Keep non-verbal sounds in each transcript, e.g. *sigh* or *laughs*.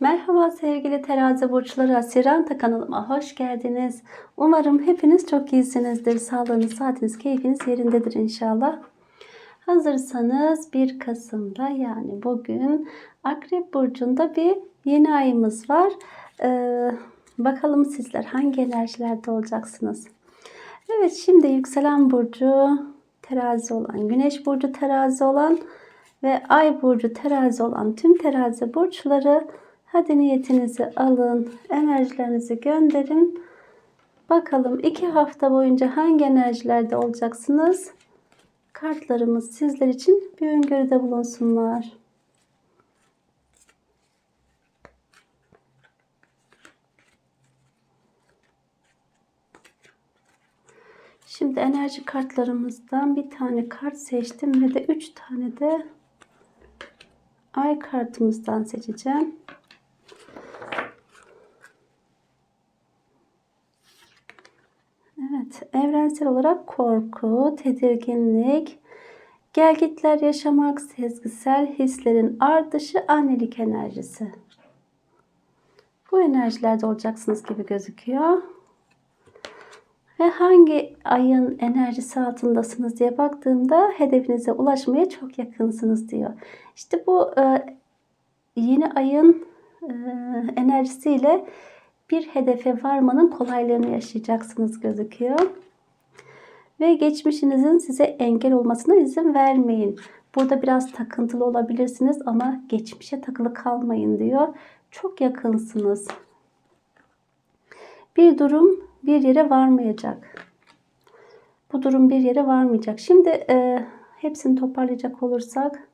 Merhaba sevgili terazi burçları Siranta kanalıma hoş geldiniz. Umarım hepiniz çok iyisinizdir. Sağlığınız, saatiniz, keyfiniz yerindedir inşallah. Hazırsanız 1 Kasım'da yani bugün Akrep Burcu'nda bir yeni ayımız var. Ee, bakalım sizler hangi enerjilerde olacaksınız? Evet şimdi yükselen burcu terazi olan, güneş burcu terazi olan ve ay burcu terazi olan tüm terazi burçları hadi niyetinizi alın, enerjilerinizi gönderin. Bakalım iki hafta boyunca hangi enerjilerde olacaksınız? Kartlarımız sizler için bir öngörüde bulunsunlar. Şimdi enerji kartlarımızdan bir tane kart seçtim ve de üç tane de ay kartımızdan seçeceğim. Evrensel olarak korku, tedirginlik, gelgitler yaşamak, sezgisel hislerin artışı, annelik enerjisi. Bu enerjilerde olacaksınız gibi gözüküyor. Ve hangi ayın enerjisi altındasınız diye baktığımda hedefinize ulaşmaya çok yakınsınız diyor. İşte bu e, yeni ayın e, enerjisiyle bir hedefe varmanın kolaylığını yaşayacaksınız gözüküyor. Ve geçmişinizin size engel olmasına izin vermeyin. Burada biraz takıntılı olabilirsiniz ama geçmişe takılı kalmayın diyor. Çok yakınsınız. Bir durum bir yere varmayacak. Bu durum bir yere varmayacak. Şimdi e, hepsini toparlayacak olursak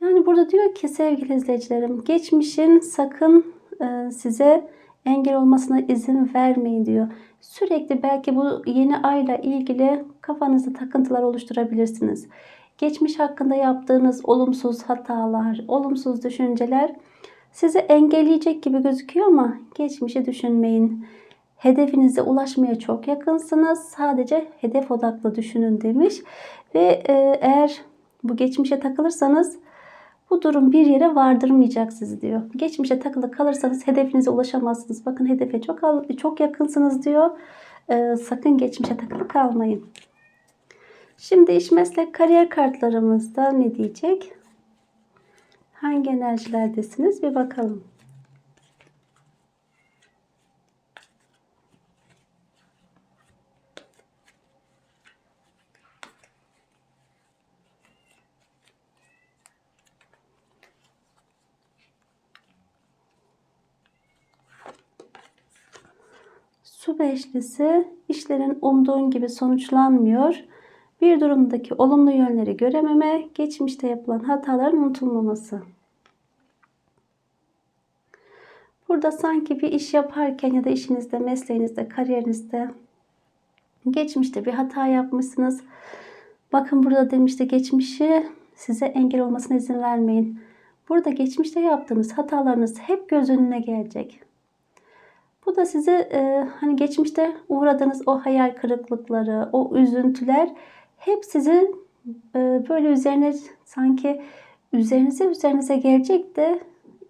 yani burada diyor ki sevgili izleyicilerim geçmişin sakın e, size engel olmasına izin vermeyin diyor. Sürekli belki bu yeni ayla ilgili kafanızda takıntılar oluşturabilirsiniz. Geçmiş hakkında yaptığınız olumsuz hatalar, olumsuz düşünceler sizi engelleyecek gibi gözüküyor ama geçmişi düşünmeyin. Hedefinize ulaşmaya çok yakınsınız. Sadece hedef odaklı düşünün demiş. Ve e, eğer bu geçmişe takılırsanız bu durum bir yere vardırmayacak sizi diyor. Geçmişe takılı kalırsanız hedefinize ulaşamazsınız. Bakın hedefe çok çok yakınsınız diyor. Ee, sakın geçmişe takılı kalmayın. Şimdi iş meslek kariyer kartlarımızda ne diyecek? Hangi enerjilerdesiniz bir bakalım. Su beşlisi işlerin umduğun gibi sonuçlanmıyor. Bir durumdaki olumlu yönleri görememe, geçmişte yapılan hataların unutulmaması. Burada sanki bir iş yaparken ya da işinizde, mesleğinizde, kariyerinizde geçmişte bir hata yapmışsınız. Bakın burada demişti geçmişi size engel olmasına izin vermeyin. Burada geçmişte yaptığınız hatalarınız hep göz önüne gelecek. Bu da size e, hani geçmişte uğradığınız o hayal kırıklıkları, o üzüntüler hep sizi e, böyle üzerine sanki üzerinize üzerinize gelecek de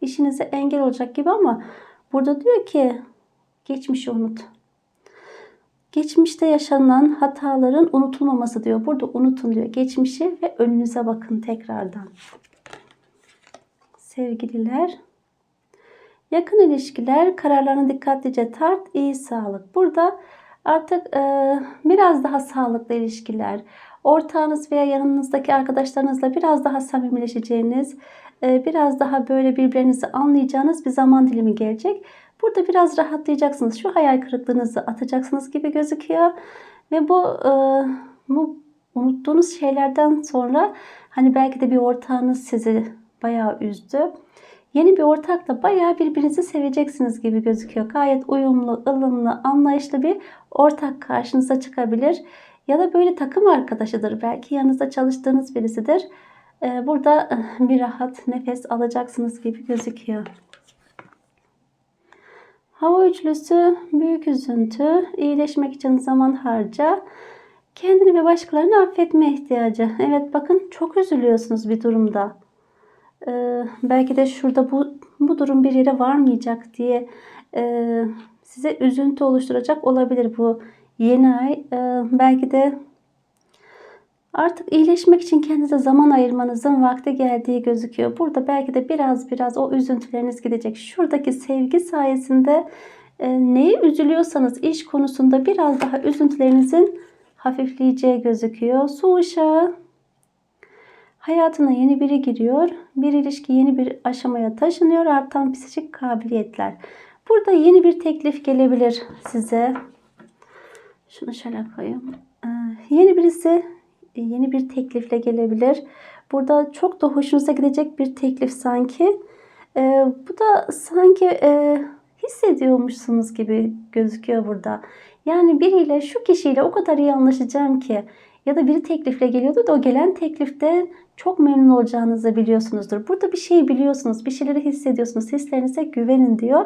işinize engel olacak gibi ama burada diyor ki geçmişi unut. Geçmişte yaşanan hataların unutulmaması diyor. Burada unutun diyor. Geçmişi ve önünüze bakın tekrardan. Sevgililer Yakın ilişkiler kararlarını dikkatlice tart, iyi sağlık. Burada artık e, biraz daha sağlıklı ilişkiler, ortağınız veya yanınızdaki arkadaşlarınızla biraz daha samimileşeceğiniz, e, biraz daha böyle birbirinizi anlayacağınız bir zaman dilimi gelecek. Burada biraz rahatlayacaksınız. Şu hayal kırıklığınızı atacaksınız gibi gözüküyor. Ve bu, e, bu unuttuğunuz şeylerden sonra hani belki de bir ortağınız sizi bayağı üzdü. Yeni bir ortakla bayağı birbirinizi seveceksiniz gibi gözüküyor. Gayet uyumlu, ılımlı, anlayışlı bir ortak karşınıza çıkabilir. Ya da böyle takım arkadaşıdır. Belki yanınızda çalıştığınız birisidir. Ee, burada eh, bir rahat nefes alacaksınız gibi gözüküyor. Hava üçlüsü büyük üzüntü, iyileşmek için zaman harca, kendini ve başkalarını affetme ihtiyacı. Evet bakın çok üzülüyorsunuz bir durumda. Ee, belki de şurada bu bu durum bir yere varmayacak diye e, size üzüntü oluşturacak olabilir bu yeni ay. E, belki de artık iyileşmek için kendinize zaman ayırmanızın vakti geldiği gözüküyor. Burada belki de biraz biraz o üzüntüleriniz gidecek. Şuradaki sevgi sayesinde e, neye üzülüyorsanız iş konusunda biraz daha üzüntülerinizin hafifleyeceği gözüküyor. Su ışığı hayatına yeni biri giriyor. Bir ilişki yeni bir aşamaya taşınıyor. Artan psikolojik kabiliyetler. Burada yeni bir teklif gelebilir size. Şunu şöyle koyayım. Ee, yeni birisi yeni bir teklifle gelebilir. Burada çok da hoşunuza gidecek bir teklif sanki. Ee, bu da sanki e, hissediyormuşsunuz gibi gözüküyor burada. Yani biriyle şu kişiyle o kadar iyi anlaşacağım ki ya da biri teklifle geliyordu da o gelen teklifte çok memnun olacağınızı biliyorsunuzdur. Burada bir şey biliyorsunuz, bir şeyleri hissediyorsunuz. Hislerinize güvenin diyor.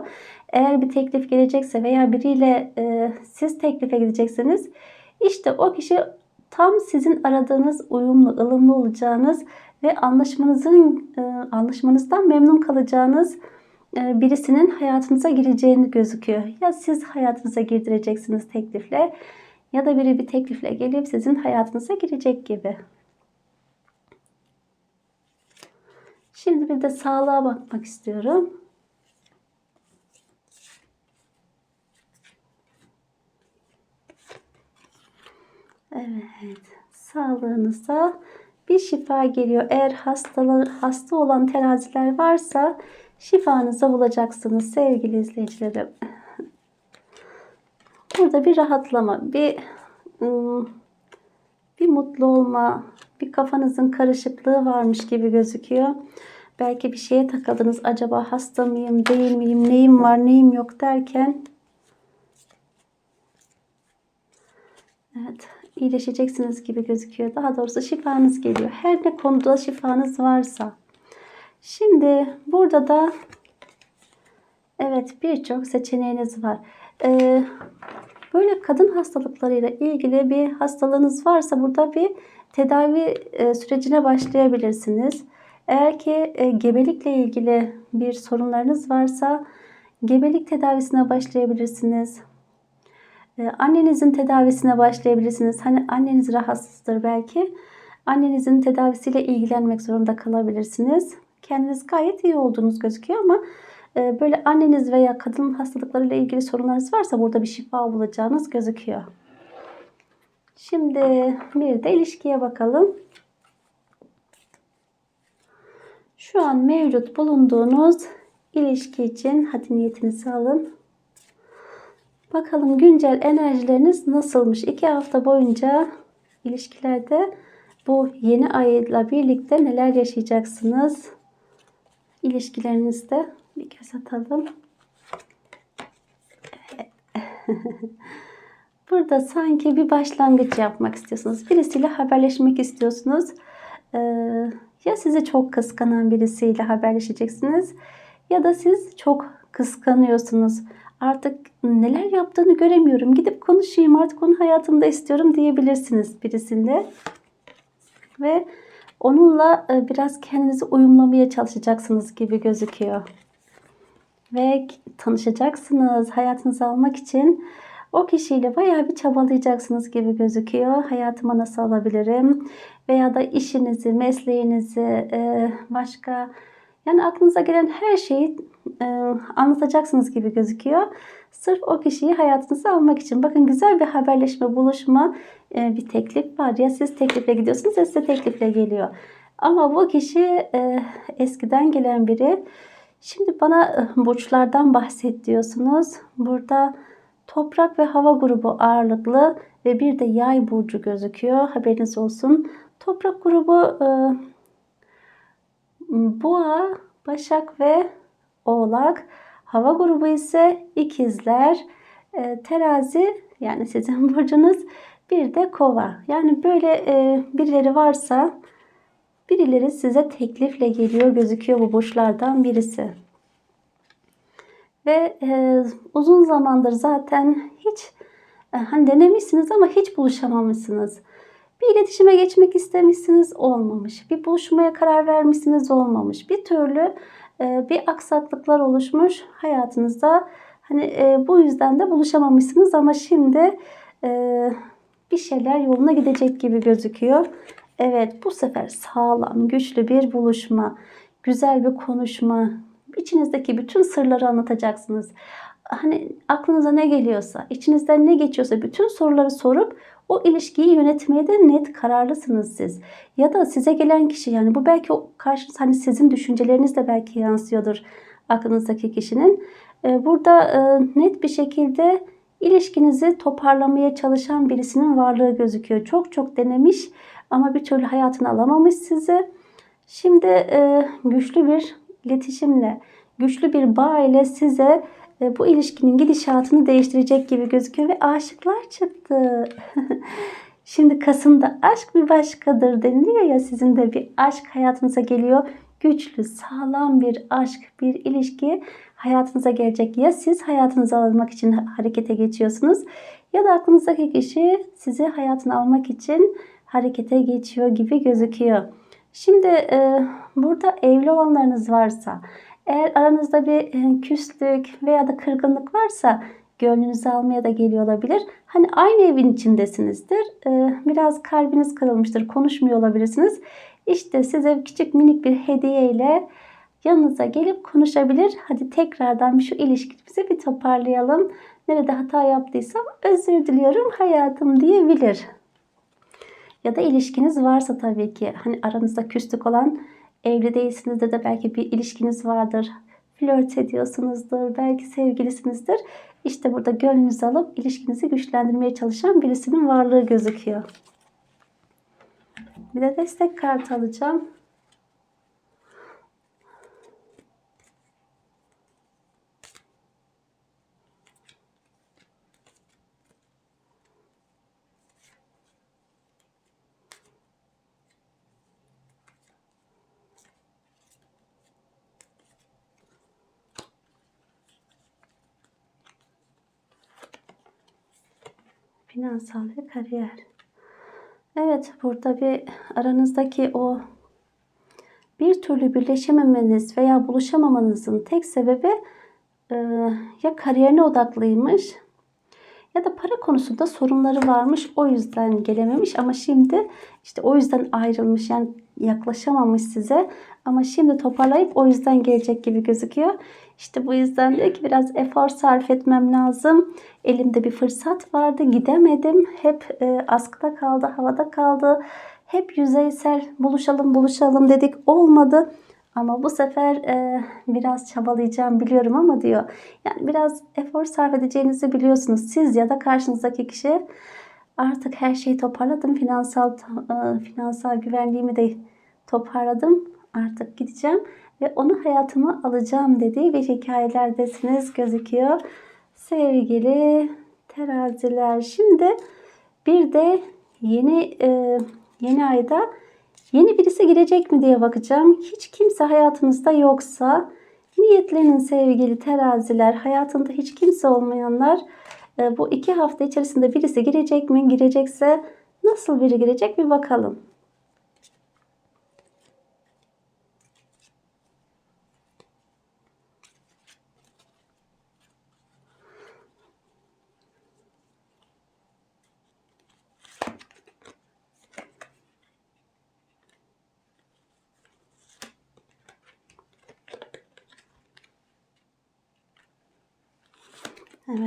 Eğer bir teklif gelecekse veya biriyle e, siz teklife gidecekseniz işte o kişi tam sizin aradığınız uyumlu, ılımlı olacağınız ve anlaşmanızın e, anlaşmanızdan memnun kalacağınız e, birisinin hayatınıza gireceğini gözüküyor. Ya siz hayatınıza girdireceksiniz teklifle ya da biri bir teklifle gelip sizin hayatınıza girecek gibi. Şimdi bir de sağlığa bakmak istiyorum. Evet, sağlığınıza bir şifa geliyor. Eğer hastalar, hasta olan teraziler varsa şifanızı bulacaksınız sevgili izleyicilerim. Burada bir rahatlama, bir ıı, bir mutlu olma, bir kafanızın karışıklığı varmış gibi gözüküyor. Belki bir şeye takıldınız. Acaba hasta mıyım, değil miyim, neyim var, neyim yok derken Evet, iyileşeceksiniz gibi gözüküyor. Daha doğrusu şifanız geliyor. Her ne konuda şifanız varsa. Şimdi burada da evet birçok seçeneğiniz var. Ee, böyle kadın hastalıklarıyla ilgili bir hastalığınız varsa burada bir tedavi e, sürecine başlayabilirsiniz. Eğer ki e, gebelikle ilgili bir sorunlarınız varsa gebelik tedavisine başlayabilirsiniz. E, annenizin tedavisine başlayabilirsiniz. Hani anneniz rahatsızdır belki. Annenizin tedavisiyle ilgilenmek zorunda kalabilirsiniz. Kendiniz gayet iyi olduğunuz gözüküyor ama böyle anneniz veya kadın hastalıklarıyla ilgili sorunlarınız varsa burada bir şifa bulacağınız gözüküyor. Şimdi bir de ilişkiye bakalım. Şu an mevcut bulunduğunuz ilişki için hadi niyetinizi alın. Bakalım güncel enerjileriniz nasılmış? İki hafta boyunca ilişkilerde bu yeni ayla birlikte neler yaşayacaksınız? İlişkilerinizde bir göz atalım. Evet. Burada sanki bir başlangıç yapmak istiyorsunuz. Birisiyle haberleşmek istiyorsunuz. Ee, ya sizi çok kıskanan birisiyle haberleşeceksiniz ya da siz çok kıskanıyorsunuz. Artık neler yaptığını göremiyorum. Gidip konuşayım artık onu hayatımda istiyorum diyebilirsiniz birisiyle. Ve onunla e, biraz kendinizi uyumlamaya çalışacaksınız gibi gözüküyor. Ve tanışacaksınız. Hayatınıza almak için o kişiyle bayağı bir çabalayacaksınız gibi gözüküyor. Hayatıma nasıl alabilirim? Veya da işinizi, mesleğinizi, e, başka yani aklınıza gelen her şeyi e, anlatacaksınız gibi gözüküyor. Sırf o kişiyi hayatınıza almak için. Bakın güzel bir haberleşme, buluşma, e, bir teklif var. Ya siz teklifle gidiyorsunuz ya size teklifle geliyor. Ama bu kişi eskiden gelen biri. Şimdi bana burçlardan bahset diyorsunuz. Burada Toprak ve hava grubu ağırlıklı ve bir de yay burcu gözüküyor. Haberiniz olsun. Toprak grubu e, boğa, başak ve oğlak. Hava grubu ise ikizler, e, terazi yani sizin *laughs* burcunuz bir de kova. Yani böyle e, birileri varsa birileri size teklifle geliyor gözüküyor bu burçlardan birisi. Ve e, uzun zamandır zaten hiç e, hani denemişsiniz ama hiç buluşamamışsınız. Bir iletişime geçmek istemişsiniz olmamış. Bir buluşmaya karar vermişsiniz olmamış. Bir türlü e, bir aksaklıklar oluşmuş hayatınızda. Hani e, bu yüzden de buluşamamışsınız ama şimdi e, bir şeyler yoluna gidecek gibi gözüküyor. Evet bu sefer sağlam, güçlü bir buluşma, güzel bir konuşma, içinizdeki bütün sırları anlatacaksınız. Hani aklınıza ne geliyorsa, içinizden ne geçiyorsa bütün soruları sorup o ilişkiyi yönetmeye de net kararlısınız siz. Ya da size gelen kişi yani bu belki o hani sizin düşünceleriniz de belki yansıyordur aklınızdaki kişinin. Ee, burada e, net bir şekilde ilişkinizi toparlamaya çalışan birisinin varlığı gözüküyor. Çok çok denemiş ama bir türlü hayatını alamamış sizi. Şimdi e, güçlü bir iletişimle, güçlü bir bağ ile size e, bu ilişkinin gidişatını değiştirecek gibi gözüküyor ve aşıklar çıktı. *laughs* Şimdi Kasım'da aşk bir başkadır deniliyor ya sizin de bir aşk hayatınıza geliyor. Güçlü, sağlam bir aşk, bir ilişki hayatınıza gelecek. Ya siz hayatınıza almak için harekete geçiyorsunuz ya da aklınızdaki kişi sizi hayatına almak için harekete geçiyor gibi gözüküyor. Şimdi e, burada evli olanlarınız varsa, eğer aranızda bir e, küslük veya da kırgınlık varsa gönlünüzü almaya da geliyor olabilir. Hani aynı evin içindesinizdir. E, biraz kalbiniz kırılmıştır. Konuşmuyor olabilirsiniz. İşte size küçük minik bir hediye ile yanınıza gelip konuşabilir. Hadi tekrardan şu ilişkimizi bir toparlayalım. Nerede hata yaptıysam özür diliyorum hayatım diyebilir. Ya da ilişkiniz varsa tabii ki hani aranızda küslük olan evli değilsinizdir de belki bir ilişkiniz vardır. Flört ediyorsunuzdur, belki sevgilisinizdir. İşte burada gönlünüzü alıp ilişkinizi güçlendirmeye çalışan birisinin varlığı gözüküyor. Bir de destek kartı alacağım. Finansal ve kariyer. Evet burada bir aranızdaki o bir türlü birleşememeniz veya buluşamamanızın tek sebebi e, ya kariyerine odaklıymış ya da para konusunda sorunları varmış o yüzden gelememiş ama şimdi işte o yüzden ayrılmış yani yaklaşamamış size ama şimdi toparlayıp o yüzden gelecek gibi gözüküyor. İşte bu yüzden diyor ki biraz efor sarf etmem lazım. Elimde bir fırsat vardı gidemedim. Hep e, askıda kaldı, havada kaldı. Hep yüzeysel buluşalım buluşalım dedik olmadı. Ama bu sefer e, biraz çabalayacağım biliyorum ama diyor. Yani biraz efor sarf edeceğinizi biliyorsunuz. Siz ya da karşınızdaki kişi artık her şeyi toparladım. Finansal e, finansal güvenliğimi de toparladım. Artık gideceğim ve onu hayatıma alacağım dediği bir hikayelerdesiniz gözüküyor. Sevgili teraziler. Şimdi bir de yeni e, yeni ayda Yeni birisi girecek mi diye bakacağım. Hiç kimse hayatınızda yoksa niyetlenin sevgili teraziler. Hayatında hiç kimse olmayanlar e, bu iki hafta içerisinde birisi girecek mi? Girecekse nasıl biri girecek bir bakalım.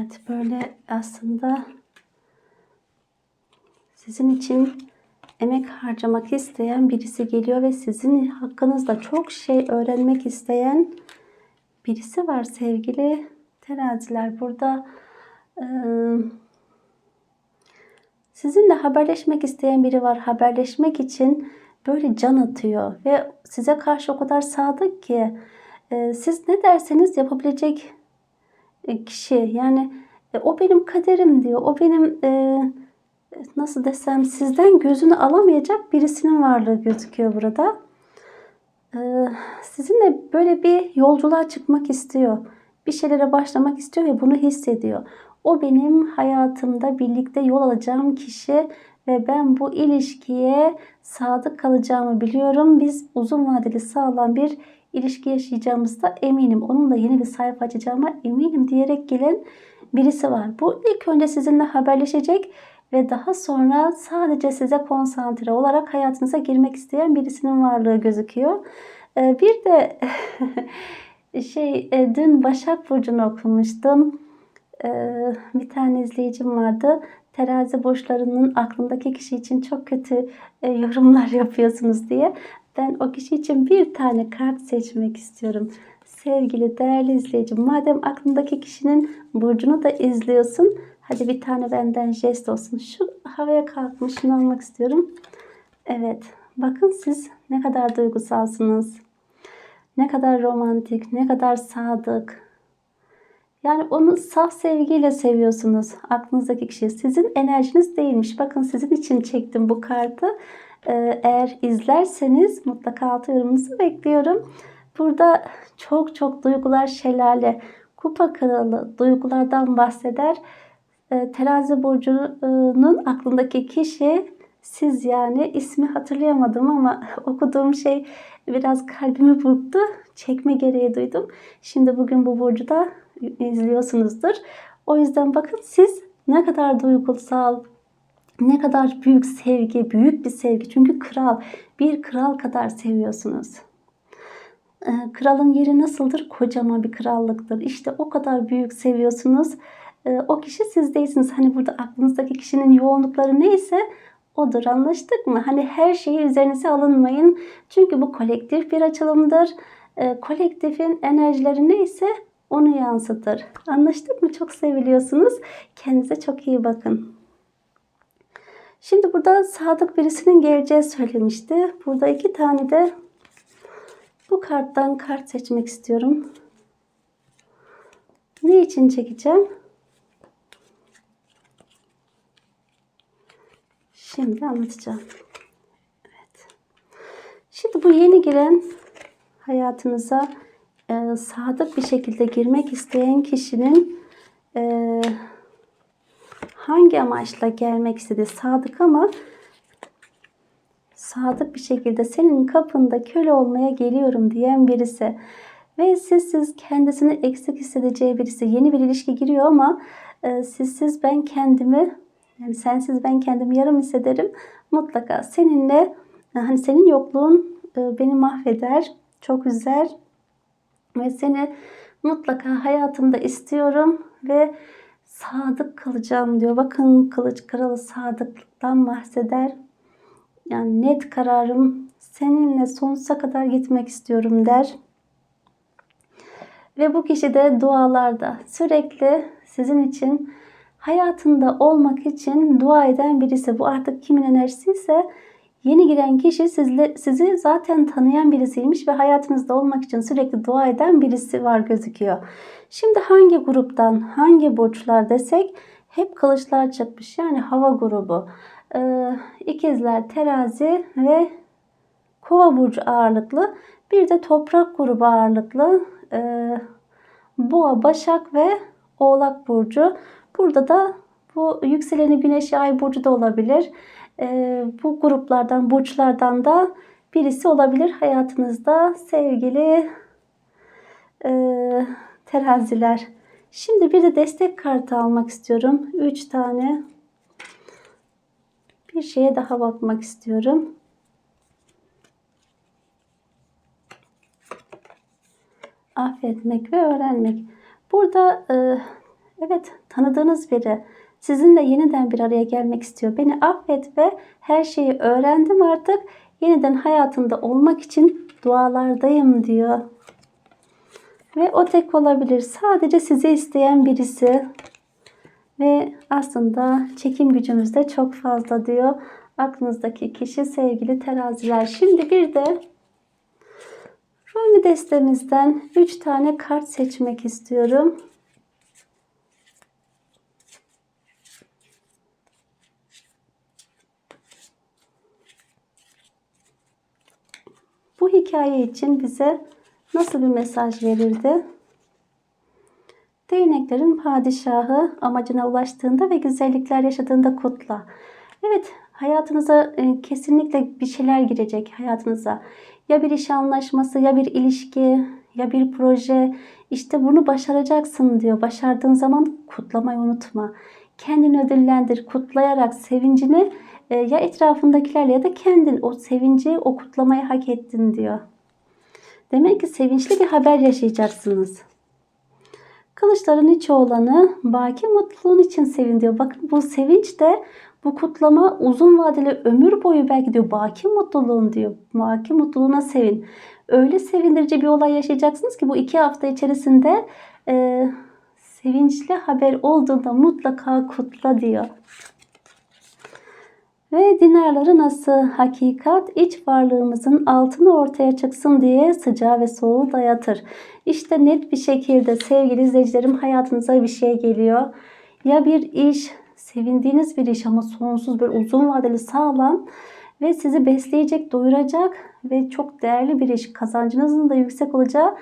Evet böyle aslında sizin için emek harcamak isteyen birisi geliyor ve sizin hakkınızda çok şey öğrenmek isteyen birisi var sevgili teraziler. Burada sizinle haberleşmek isteyen biri var. Haberleşmek için böyle can atıyor ve size karşı o kadar sadık ki siz ne derseniz yapabilecek kişi yani e, o benim kaderim diyor. O benim e, nasıl desem sizden gözünü alamayacak birisinin varlığı gözüküyor burada. E, sizinle böyle bir yolculuğa çıkmak istiyor. Bir şeylere başlamak istiyor ve bunu hissediyor. O benim hayatımda birlikte yol alacağım kişi ve ben bu ilişkiye sadık kalacağımı biliyorum. Biz uzun vadeli sağlam bir ilişki yaşayacağımızda eminim. Onunla yeni bir sayfa açacağıma eminim diyerek gelen birisi var. Bu ilk önce sizinle haberleşecek ve daha sonra sadece size konsantre olarak hayatınıza girmek isteyen birisinin varlığı gözüküyor. Ee, bir de *laughs* şey e, dün Başak Burcu'nu okumuştum. Ee, bir tane izleyicim vardı. Terazi burçlarının aklındaki kişi için çok kötü e, yorumlar *laughs* yapıyorsunuz diye. Ben o kişi için bir tane kart seçmek istiyorum. Sevgili değerli izleyicim, madem aklındaki kişinin burcunu da izliyorsun, hadi bir tane benden jest olsun. Şu havaya kalkmışını almak istiyorum. Evet, bakın siz ne kadar duygusalsınız. Ne kadar romantik, ne kadar sadık. Yani onu saf sevgiyle seviyorsunuz. Aklınızdaki kişi sizin enerjiniz değilmiş. Bakın sizin için çektim bu kartı. Ee, eğer izlerseniz mutlaka altı yorumunuzu bekliyorum. Burada çok çok duygular şelale, kupa kralı duygulardan bahseder. Ee, terazi burcunun aklındaki kişi siz yani ismi hatırlayamadım ama *laughs* okuduğum şey biraz kalbimi burktu. Çekme gereği duydum. Şimdi bugün bu burcu da izliyorsunuzdur. O yüzden bakın siz ne kadar duygusal, ne kadar büyük sevgi, büyük bir sevgi. Çünkü kral, bir kral kadar seviyorsunuz. Ee, kralın yeri nasıldır? Kocaman bir krallıktır. İşte o kadar büyük seviyorsunuz. Ee, o kişi siz değilsiniz. Hani burada aklınızdaki kişinin yoğunlukları neyse odur. Anlaştık mı? Hani her şeyi üzerinize alınmayın. Çünkü bu kolektif bir açılımdır. Ee, kolektifin enerjileri neyse onu yansıtır. Anlaştık mı? Çok seviliyorsunuz. Kendinize çok iyi bakın. Şimdi burada sadık birisinin geleceği söylemişti. Burada iki tane de bu karttan kart seçmek istiyorum. Ne için çekeceğim? Şimdi anlatacağım. Evet. Şimdi bu yeni giren hayatınıza e, sadık bir şekilde girmek isteyen kişinin e, hangi amaçla gelmek istedi? Sadık ama sadık bir şekilde senin kapında köle olmaya geliyorum diyen birisi ve sizsiz kendisini eksik hissedeceği birisi yeni bir ilişki giriyor ama e, sizsiz ben kendimi yani sensiz ben kendimi yarım hissederim mutlaka seninle hani senin yokluğun e, beni mahveder çok üzer ve seni mutlaka hayatımda istiyorum ve sadık kalacağım diyor. Bakın kılıç kralı sadıklıktan bahseder. Yani net kararım seninle sonsuza kadar gitmek istiyorum der. Ve bu kişi de dualarda sürekli sizin için hayatında olmak için dua eden birisi. Bu artık kimin enerjisi ise Yeni giren kişi sizle, sizi zaten tanıyan birisiymiş ve hayatınızda olmak için sürekli dua eden birisi var gözüküyor. Şimdi hangi gruptan, hangi burçlar desek hep kılıçlar çıkmış. Yani hava grubu. Ee, ikizler, terazi ve kova burcu ağırlıklı. Bir de toprak grubu ağırlıklı. Ee, boğa, başak ve oğlak burcu. Burada da bu yükseleni güneşi ay burcu da olabilir bu gruplardan, burçlardan da birisi olabilir hayatınızda sevgili e, teraziler. Şimdi bir de destek kartı almak istiyorum. 3 tane bir şeye daha bakmak istiyorum. Affetmek ve öğrenmek. Burada e, evet tanıdığınız biri Sizinle yeniden bir araya gelmek istiyor. Beni affet ve her şeyi öğrendim artık. Yeniden hayatında olmak için dualardayım diyor. Ve o tek olabilir. Sadece sizi isteyen birisi. Ve aslında çekim gücümüz de çok fazla diyor. Aklınızdaki kişi sevgili teraziler. Şimdi bir de Rumi destemizden 3 tane kart seçmek istiyorum. Bu hikaye için bize nasıl bir mesaj verirdi? Değneklerin padişahı amacına ulaştığında ve güzellikler yaşadığında kutla. Evet hayatınıza e, kesinlikle bir şeyler girecek hayatınıza. Ya bir iş anlaşması, ya bir ilişki, ya bir proje. İşte bunu başaracaksın diyor. Başardığın zaman kutlamayı unutma. Kendini ödüllendir. Kutlayarak sevincini e, ya etrafındakilerle ya da kendin o sevinci, o kutlamayı hak ettin diyor. Demek ki sevinçli bir haber yaşayacaksınız. Kılıçların iç olanı baki mutluluğun için sevin diyor. Bakın bu sevinç de bu kutlama uzun vadeli ömür boyu belki diyor baki mutluluğun diyor. Baki mutluluğuna sevin. Öyle sevindirici bir olay yaşayacaksınız ki bu iki hafta içerisinde e, sevinçli haber olduğunda mutlaka kutla diyor. Ve dinarları nasıl hakikat iç varlığımızın altını ortaya çıksın diye sıcağı ve soğuğu dayatır. İşte net bir şekilde sevgili izleyicilerim hayatınıza bir şey geliyor. Ya bir iş, sevindiğiniz bir iş ama sonsuz bir uzun vadeli sağlam ve sizi besleyecek, doyuracak ve çok değerli bir iş. Kazancınızın da yüksek olacağı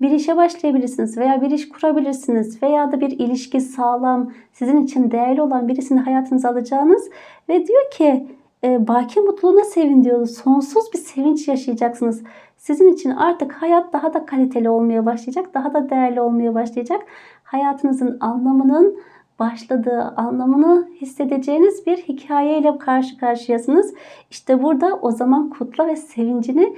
bir işe başlayabilirsiniz veya bir iş kurabilirsiniz veya da bir ilişki sağlam, sizin için değerli olan birisini hayatınıza alacağınız ve diyor ki e, baki mutluluğuna sevin diyor. Sonsuz bir sevinç yaşayacaksınız. Sizin için artık hayat daha da kaliteli olmaya başlayacak, daha da değerli olmaya başlayacak. Hayatınızın anlamının başladığı anlamını hissedeceğiniz bir hikayeyle karşı karşıyasınız. İşte burada o zaman kutla ve sevincini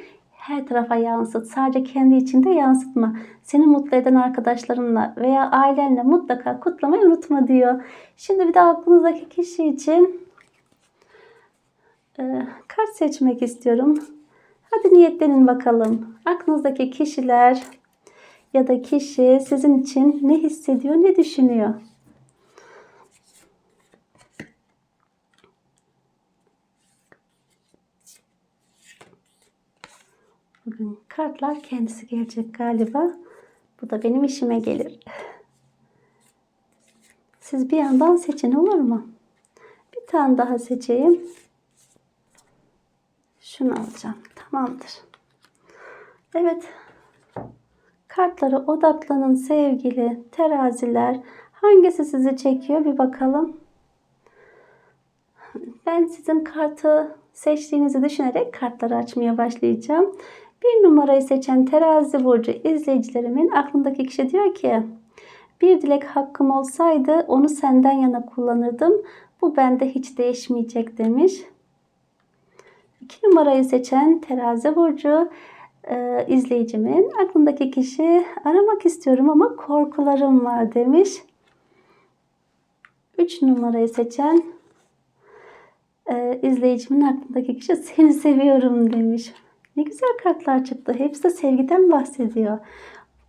her tarafa yansıt. Sadece kendi içinde yansıtma. Seni mutlu eden arkadaşlarınla veya ailenle mutlaka kutlamayı unutma diyor. Şimdi bir de aklınızdaki kişi için e, kart seçmek istiyorum. Hadi niyetlenin bakalım. Aklınızdaki kişiler ya da kişi sizin için ne hissediyor, ne düşünüyor? Bugün kartlar kendisi gelecek galiba. Bu da benim işime gelir. Siz bir yandan seçin olur mu? Bir tane daha seçeyim. Şunu alacağım. Tamamdır. Evet. Kartlara odaklanın sevgili teraziler. Hangisi sizi çekiyor bir bakalım. Ben sizin kartı seçtiğinizi düşünerek kartları açmaya başlayacağım. Bir numarayı seçen terazi burcu izleyicilerimin aklındaki kişi diyor ki bir dilek hakkım olsaydı onu senden yana kullanırdım. Bu bende hiç değişmeyecek demiş. İki numarayı seçen terazi burcu e, izleyicimin aklındaki kişi aramak istiyorum ama korkularım var demiş. Üç numarayı seçen e, izleyicimin aklındaki kişi seni seviyorum demiş. Ne güzel kartlar çıktı. Hepsi de sevgiden bahsediyor. *laughs*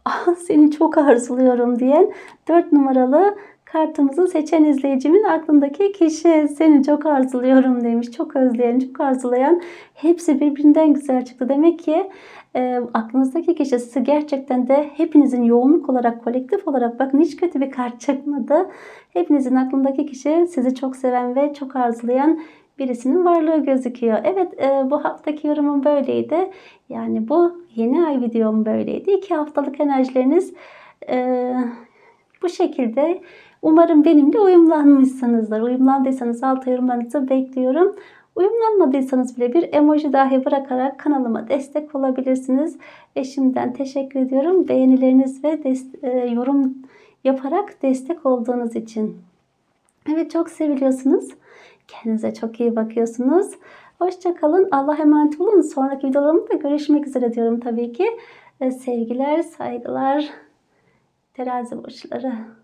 Ah, seni çok arzuluyorum diyen 4 numaralı kartımızı seçen izleyicimin aklındaki kişi seni çok arzuluyorum demiş. Çok özleyen, çok arzulayan. Hepsi birbirinden güzel çıktı. Demek ki e, aklınızdaki kişi sizi gerçekten de hepinizin yoğunluk olarak, kolektif olarak bakın hiç kötü bir kart çıkmadı. Hepinizin aklındaki kişi sizi çok seven ve çok arzulayan birisinin varlığı gözüküyor. Evet e, bu haftaki yorumum böyleydi. Yani bu yeni ay videom böyleydi. İki haftalık enerjileriniz e, bu şekilde. Umarım benimle uyumlanmışsınızdır. Uyumlandıysanız alt yorumlarınızı bekliyorum. Uyumlanmadıysanız bile bir emoji dahi bırakarak kanalıma destek olabilirsiniz. Ve şimdiden teşekkür ediyorum. Beğenileriniz ve e, yorum yaparak destek olduğunuz için. Evet çok seviliyorsunuz. Kendinize çok iyi bakıyorsunuz. Hoşçakalın. Allah emanet olun. Sonraki videolarımda görüşmek üzere diyorum tabii ki. Sevgiler, saygılar, terazi burçları.